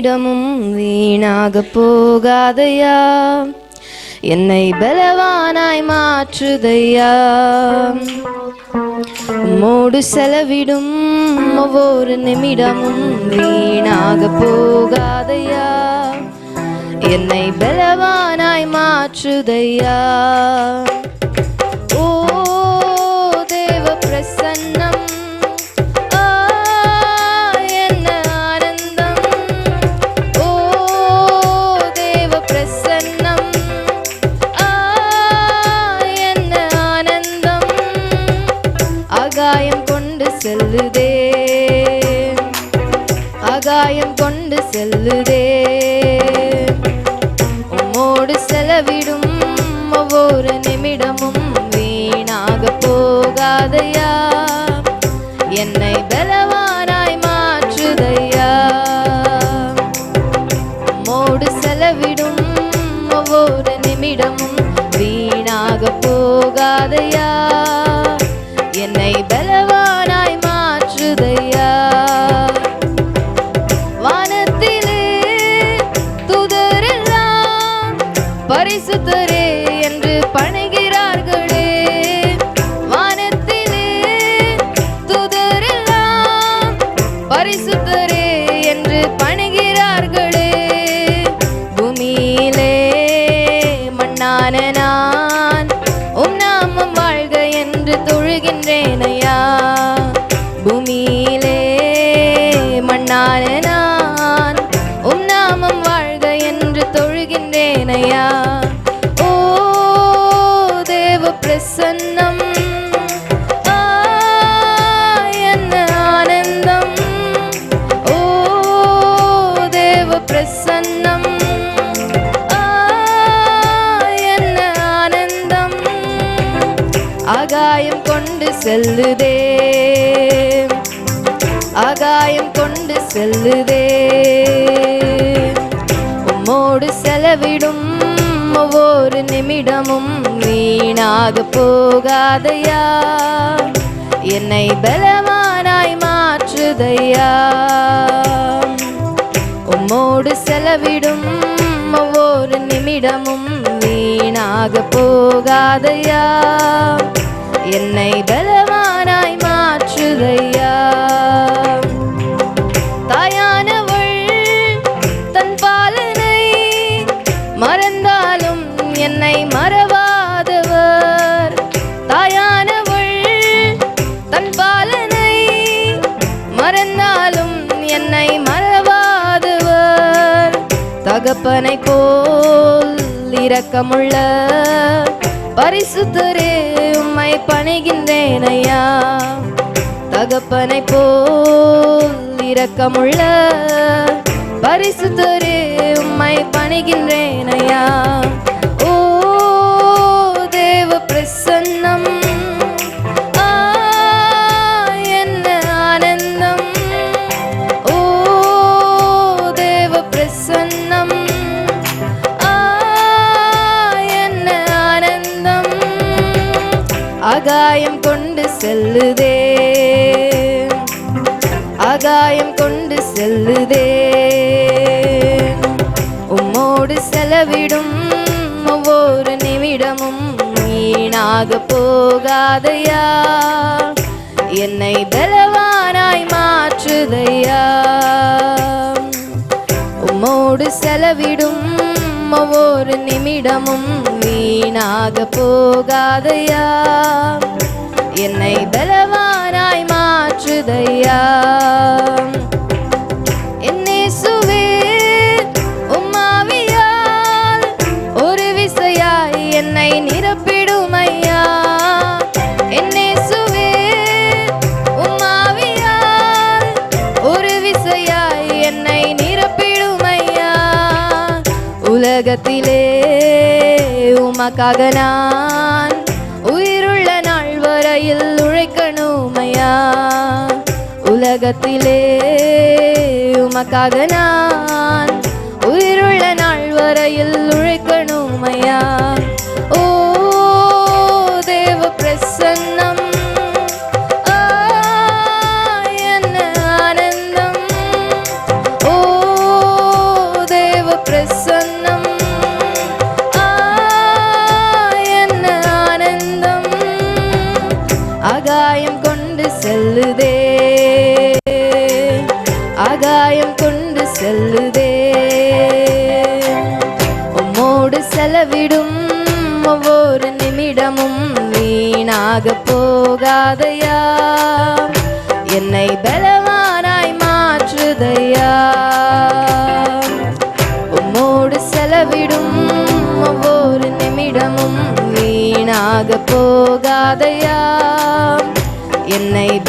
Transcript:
நிமிடமும் வீணாக போகாதையா? என்னை பலவானாய் மாற்றுதையா? உம்மோடு செலவிடும் ஒவ்வொரு நிமிடமும் வீணாக போகாதையா? என்னை பலவானாய் மாற்றுதையா? செல்லுதே உம்மோடு செலவிடும் ஒவ்வொரு நிமிடமும் வீணாக போகாதையா? என்னை பலவானாய் மாற்றுதையா? உம்மோடு செலவிடும் ஒவ்வொரு நிமிடமும் வீணாக போகாதையா? பரிசுத்தரே என்று பணிகிறார்களே பிரசன்னம் ஆ, என்ன ஆனந்தம் ஓ தேவ பிரசன்னம் ஆ, என்ன ஆனந்தம் ஆகாயம் கொண்டு செல்லுதே ஆகாயம் கொண்டு செல்லுதே உம்மோடு செலவிடும் ஒவ்வொரு நிமிடமும் வீணாக போகாதையா? என்னை பலவானாய் மாற்றுதையா? உம்மோடு செலவிடும் ஒவ்வொரு நிமிடமும் வீணாக போகாதையா? என்னை பலவானாய் மாற்றுதையா? தாயானவள் தன் பாலனை மர தன்னை மறவாதவர். தாயானவள் தன் பாலனை மறந்தாலும் என்னை மறவாதவர். தகப்பனை போல் இரக்கமுள்ள பரிசுத்தரே உம்மை பணிகின்றேன் ஐயா. தகப்பனை போல் இரக்கமுள்ள பரிசுத்தரே உம்மை பணிகின்றேன் ஐயா. ஆகாயம் கொண்டு செல்லுதே. ஆகாயம் கொண்டு செல்லுதே. உம்மோடு செலவிடும் ஒவ்வொரு நிமிடமும் வீணாக போகாதையா? என்னை பலவானாய் மாற்றுதையா? உம்மோடு செலவிடும் நம்ம ஒரு நிமிடமும் வீணாக போகாதையா? என்னை பலவானாய் மாற்றுதையா? உலகத்திலே உமக்காக நான் உயிருள்ள நாள் வரையில் உழைக்கணுமையா? உலகத்திலே உமக்காக நான் உயிருள்ள நாள் வரையில் உழைக்கணுமையா? ஓ தேவ பிரசன்னம் ஆகாயம் கொண்டு செல்லுதே. உம்மோடு செலவிடும் ஒவ்வொரு நிமிடமும் வீணாக போகாதையா? என்னை பலவானாய் மாற்றுதையா? உம்மோடு செலவிடும் ஒவ்வொரு நிமிடமும் வீணாக போகாதையா? என்னை